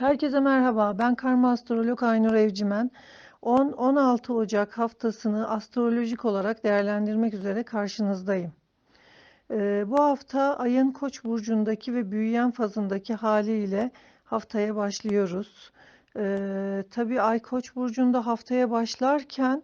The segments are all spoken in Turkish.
Herkese merhaba. Ben karma astrolog Aynur Evcimen. 10-16 Ocak haftasını astrolojik olarak değerlendirmek üzere karşınızdayım. Ee, bu hafta ayın Koç burcundaki ve büyüyen fazındaki haliyle haftaya başlıyoruz. Ee, tabii ay Koç burcunda haftaya başlarken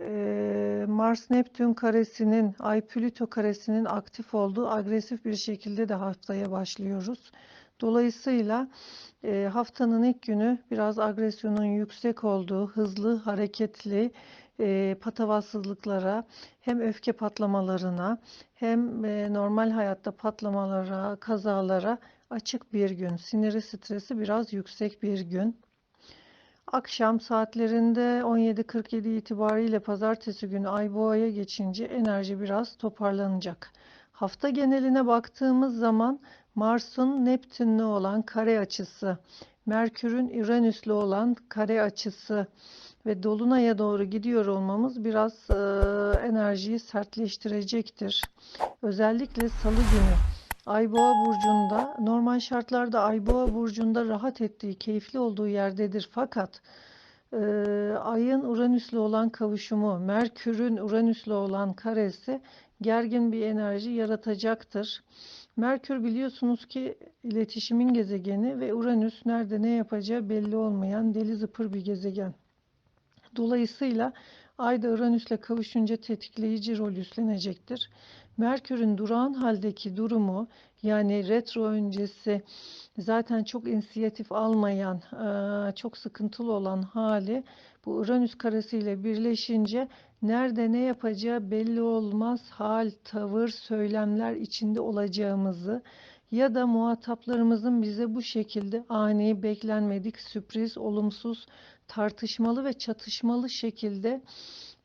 e, Mars Neptün karesinin, Ay Plüto karesinin aktif olduğu agresif bir şekilde de haftaya başlıyoruz. Dolayısıyla e, haftanın ilk günü biraz agresyonun yüksek olduğu, hızlı, hareketli, e, patavatsızlıklara, hem öfke patlamalarına, hem e, normal hayatta patlamalara, kazalara açık bir gün. Siniri, stresi biraz yüksek bir gün. Akşam saatlerinde 17.47 itibariyle pazartesi günü Ay Boğa'ya geçince enerji biraz toparlanacak. Hafta geneline baktığımız zaman Mars'ın Neptün'le olan kare açısı, Merkür'ün Uranüs'le olan kare açısı ve Dolunay'a doğru gidiyor olmamız biraz e, enerjiyi sertleştirecektir. Özellikle Salı günü Ay Boğa burcunda normal şartlarda Ay Boğa burcunda rahat ettiği, keyifli olduğu yerdedir. Fakat e, Ay'ın Uranüs'le olan kavuşumu, Merkür'ün Uranüs'le olan karesi gergin bir enerji yaratacaktır. Merkür biliyorsunuz ki iletişimin gezegeni ve Uranüs nerede ne yapacağı belli olmayan deli zıpır bir gezegen. Dolayısıyla Ay da Uranüs'le kavuşunca tetikleyici rol üstlenecektir. Merkür'ün durağan haldeki durumu yani retro öncesi zaten çok inisiyatif almayan, çok sıkıntılı olan hali bu Uranüs karesiyle birleşince nerede ne yapacağı belli olmaz hal, tavır, söylemler içinde olacağımızı ya da muhataplarımızın bize bu şekilde ani, beklenmedik, sürpriz, olumsuz, tartışmalı ve çatışmalı şekilde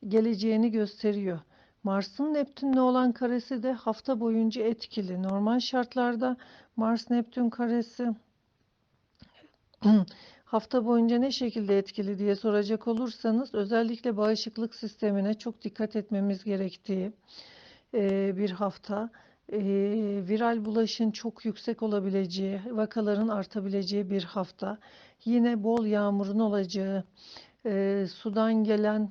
geleceğini gösteriyor. Mars'ın Neptün'le olan karesi de hafta boyunca etkili. Normal şartlarda Mars-Neptün karesi hafta boyunca ne şekilde etkili diye soracak olursanız özellikle bağışıklık sistemine çok dikkat etmemiz gerektiği bir hafta. Viral bulaşın çok yüksek olabileceği, vakaların artabileceği bir hafta. Yine bol yağmurun olacağı, sudan gelen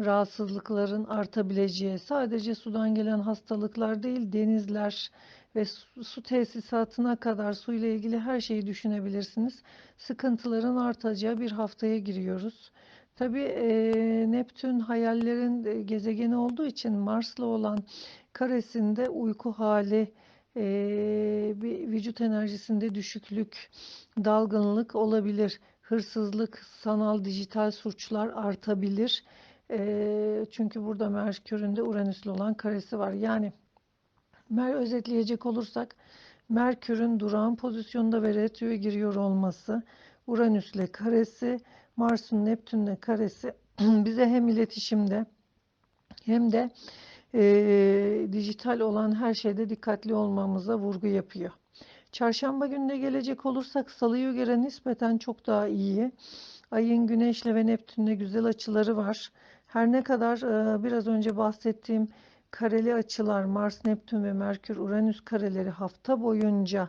rahatsızlıkların artabileceği, sadece sudan gelen hastalıklar değil, denizler ve su tesisatına kadar suyla ilgili her şeyi düşünebilirsiniz. Sıkıntıların artacağı bir haftaya giriyoruz. Tabii e, Neptün hayallerin gezegeni olduğu için Mars'la olan karesinde uyku hali, e, bir vücut enerjisinde düşüklük, dalgınlık olabilir. Hırsızlık, sanal dijital suçlar artabilir. E, çünkü burada Merkür'ün de Uranüs'le olan karesi var. Yani Mer özetleyecek olursak Merkür'ün durağan pozisyonda ve retroya giriyor olması, Uranüs'le karesi, Mars'ın Neptün'le karesi bize hem iletişimde hem de e, dijital olan her şeyde dikkatli olmamıza vurgu yapıyor. Çarşamba gününe gelecek olursak salıya göre nispeten çok daha iyi. Ayın Güneş'le ve Neptün'le güzel açıları var. Her ne kadar e, biraz önce bahsettiğim kareli açılar Mars, Neptün ve Merkür, Uranüs kareleri hafta boyunca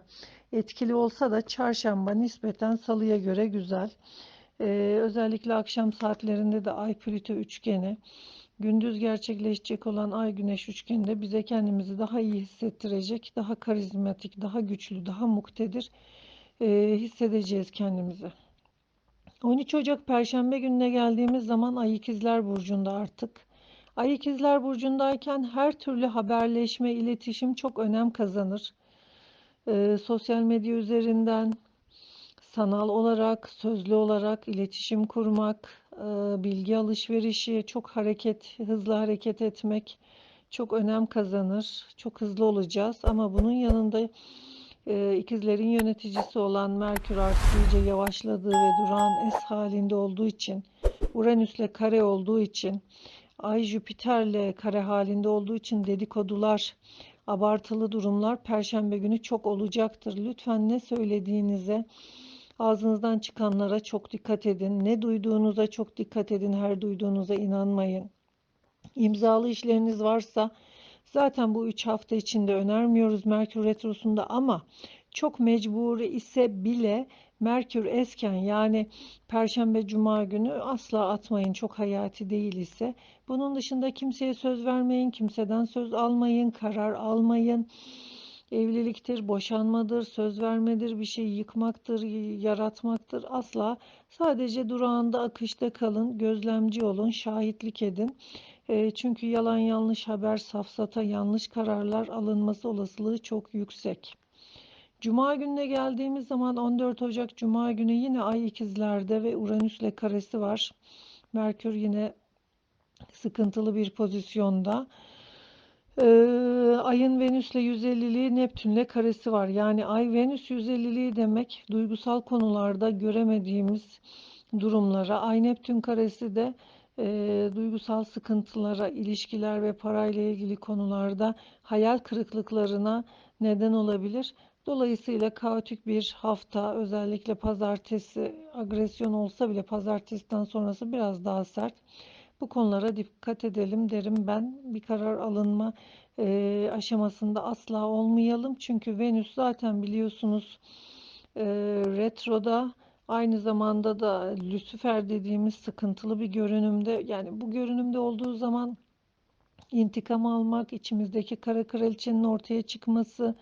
etkili olsa da çarşamba nispeten salıya göre güzel. Ee, özellikle akşam saatlerinde de Ay Plüto üçgeni, gündüz gerçekleşecek olan Ay Güneş üçgeni de bize kendimizi daha iyi hissettirecek, daha karizmatik, daha güçlü, daha muktedir e, hissedeceğiz kendimizi. 13 Ocak Perşembe gününe geldiğimiz zaman Ay İkizler Burcu'nda artık. Ay ikizler burcundayken her türlü haberleşme, iletişim çok önem kazanır. Ee, sosyal medya üzerinden sanal olarak, sözlü olarak iletişim kurmak, e, bilgi alışverişi, çok hareket, hızlı hareket etmek çok önem kazanır. Çok hızlı olacağız ama bunun yanında e, ikizlerin yöneticisi olan Merkür artık iyice yavaşladığı ve duran es halinde olduğu için, Uranüs'le kare olduğu için Ay Jüpiter'le kare halinde olduğu için dedikodular, abartılı durumlar Perşembe günü çok olacaktır. Lütfen ne söylediğinize, ağzınızdan çıkanlara çok dikkat edin. Ne duyduğunuza çok dikkat edin. Her duyduğunuza inanmayın. İmzalı işleriniz varsa zaten bu 3 hafta içinde önermiyoruz Merkür Retrosu'nda ama çok mecburi ise bile Merkür esken yani Perşembe Cuma günü asla atmayın çok hayati değil ise. Bunun dışında kimseye söz vermeyin, kimseden söz almayın, karar almayın. Evliliktir, boşanmadır, söz vermedir, bir şey yıkmaktır, yaratmaktır. Asla sadece durağında akışta kalın, gözlemci olun, şahitlik edin. E, çünkü yalan yanlış haber, safsata, yanlış kararlar alınması olasılığı çok yüksek. Cuma gününe geldiğimiz zaman 14 Ocak Cuma günü yine Ay ikizlerde ve Uranüs'le karesi var. Merkür yine sıkıntılı bir pozisyonda. Ee, Ayın Venüs'le 150'liği Neptün'le karesi var. Yani Ay Venüs 150'liği demek duygusal konularda göremediğimiz durumlara. Ay Neptün karesi de e, duygusal sıkıntılara, ilişkiler ve parayla ilgili konularda hayal kırıklıklarına neden olabilir. Dolayısıyla kaotik bir hafta, özellikle pazartesi agresyon olsa bile pazartesiden sonrası biraz daha sert. Bu konulara dikkat edelim derim ben. Bir karar alınma e, aşamasında asla olmayalım. Çünkü Venüs zaten biliyorsunuz e, retroda aynı zamanda da Lüsifer dediğimiz sıkıntılı bir görünümde. Yani bu görünümde olduğu zaman intikam almak, içimizdeki kara kraliçenin ortaya çıkması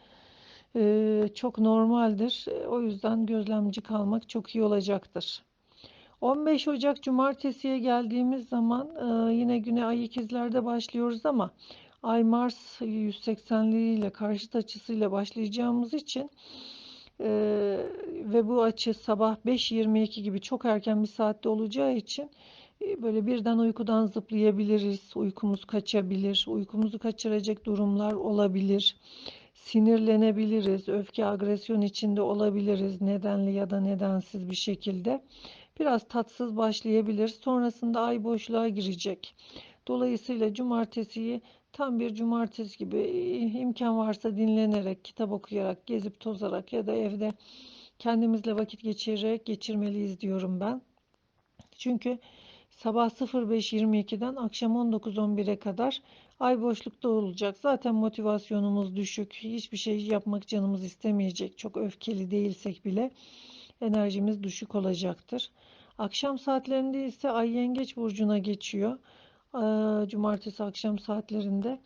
e, çok normaldir. E, o yüzden gözlemci kalmak çok iyi olacaktır. 15 Ocak Cumartesi'ye geldiğimiz zaman e, yine güne ay ikizlerde başlıyoruz ama Ay Mars 180'liğiyle ile karşıt açısıyla başlayacağımız için e, ve bu açı sabah 5.22 gibi çok erken bir saatte olacağı için e, böyle birden uykudan zıplayabiliriz, uykumuz kaçabilir, uykumuzu kaçıracak durumlar olabilir, sinirlenebiliriz, öfke, agresyon içinde olabiliriz nedenli ya da nedensiz bir şekilde. Biraz tatsız başlayabilir. Sonrasında ay boşluğa girecek. Dolayısıyla cumartesiyi tam bir cumartesi gibi imkan varsa dinlenerek, kitap okuyarak, gezip tozarak ya da evde kendimizle vakit geçirerek geçirmeliyiz diyorum ben. Çünkü sabah 05.22'den akşam 19.11'e kadar ay boşlukta olacak. Zaten motivasyonumuz düşük. Hiçbir şey yapmak canımız istemeyecek. Çok öfkeli değilsek bile enerjimiz düşük olacaktır. Akşam saatlerinde ise Ay Yengeç burcuna geçiyor. Cumartesi akşam saatlerinde.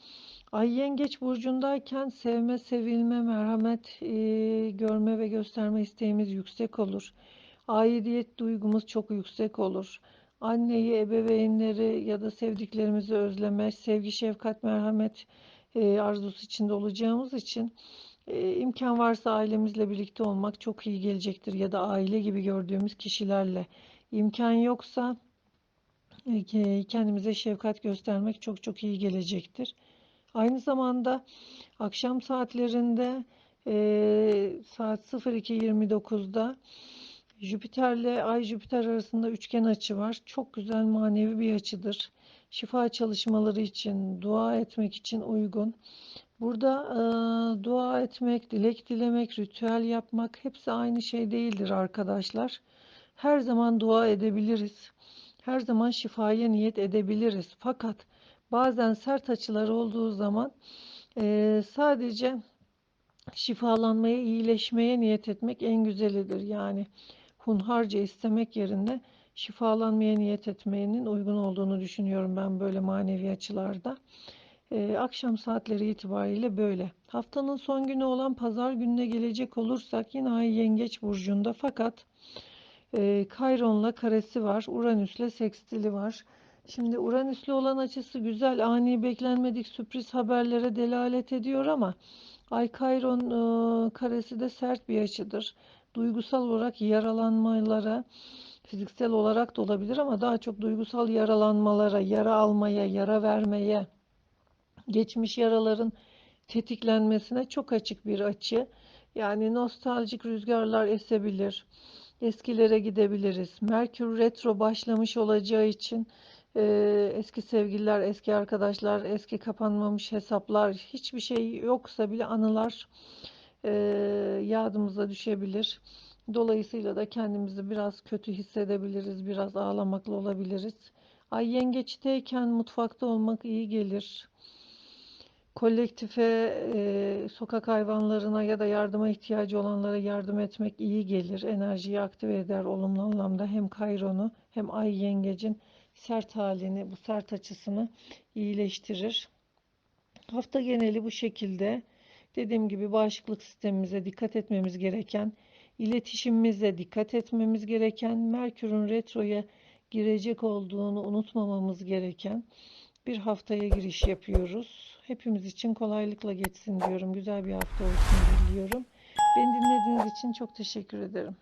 Ay Yengeç burcundayken sevme, sevilme, merhamet e, görme ve gösterme isteğimiz yüksek olur. Aidiyet duygumuz çok yüksek olur. Anneyi, ebeveynleri ya da sevdiklerimizi özleme, sevgi, şefkat, merhamet e, arzusu içinde olacağımız için e, imkan varsa ailemizle birlikte olmak çok iyi gelecektir ya da aile gibi gördüğümüz kişilerle. İmkan yoksa e, kendimize şefkat göstermek çok çok iyi gelecektir. Aynı zamanda akşam saatlerinde e, saat 02.29'da Jüpiter'le Ay Jüpiter arasında üçgen açı var. Çok güzel manevi bir açıdır. Şifa çalışmaları için, dua etmek için uygun. Burada e, dua etmek, dilek dilemek, ritüel yapmak hepsi aynı şey değildir arkadaşlar. Her zaman dua edebiliriz. Her zaman şifaya niyet edebiliriz. Fakat bazen sert açılar olduğu zaman e, sadece şifalanmaya, iyileşmeye niyet etmek en güzelidir. Yani hunharca istemek yerine şifalanmaya niyet etmenin uygun olduğunu düşünüyorum ben böyle manevi açılarda. Ee, akşam saatleri itibariyle böyle. Haftanın son günü olan pazar gününe gelecek olursak yine ay yengeç burcunda fakat e, Kayron'la karesi var. Uranüs'le sekstili var. Şimdi Uranüs'le olan açısı güzel, ani beklenmedik sürpriz haberlere delalet ediyor ama Ay Kayron e, karesi de sert bir açıdır. Duygusal olarak yaralanmalara, fiziksel olarak da olabilir ama daha çok duygusal yaralanmalara, yara almaya, yara vermeye, geçmiş yaraların tetiklenmesine çok açık bir açı. Yani nostaljik rüzgarlar esebilir. Eskilere gidebiliriz. Merkür retro başlamış olacağı için e, eski sevgililer, eski arkadaşlar, eski kapanmamış hesaplar, hiçbir şey yoksa bile anılar e, yadımıza düşebilir. Dolayısıyla da kendimizi biraz kötü hissedebiliriz, biraz ağlamaklı olabiliriz. Ay yengeçteyken mutfakta olmak iyi gelir. Kolektife, e, sokak hayvanlarına ya da yardıma ihtiyacı olanlara yardım etmek iyi gelir. Enerjiyi aktive eder olumlu anlamda. Hem Kayron'u hem Ay Yengecin sert halini, bu sert açısını iyileştirir. Hafta geneli bu şekilde. Dediğim gibi bağışıklık sistemimize dikkat etmemiz gereken, iletişimimize dikkat etmemiz gereken, Merkür'ün retroya girecek olduğunu unutmamamız gereken bir haftaya giriş yapıyoruz. Hepimiz için kolaylıkla geçsin diyorum. Güzel bir hafta olsun diliyorum. Beni dinlediğiniz için çok teşekkür ederim.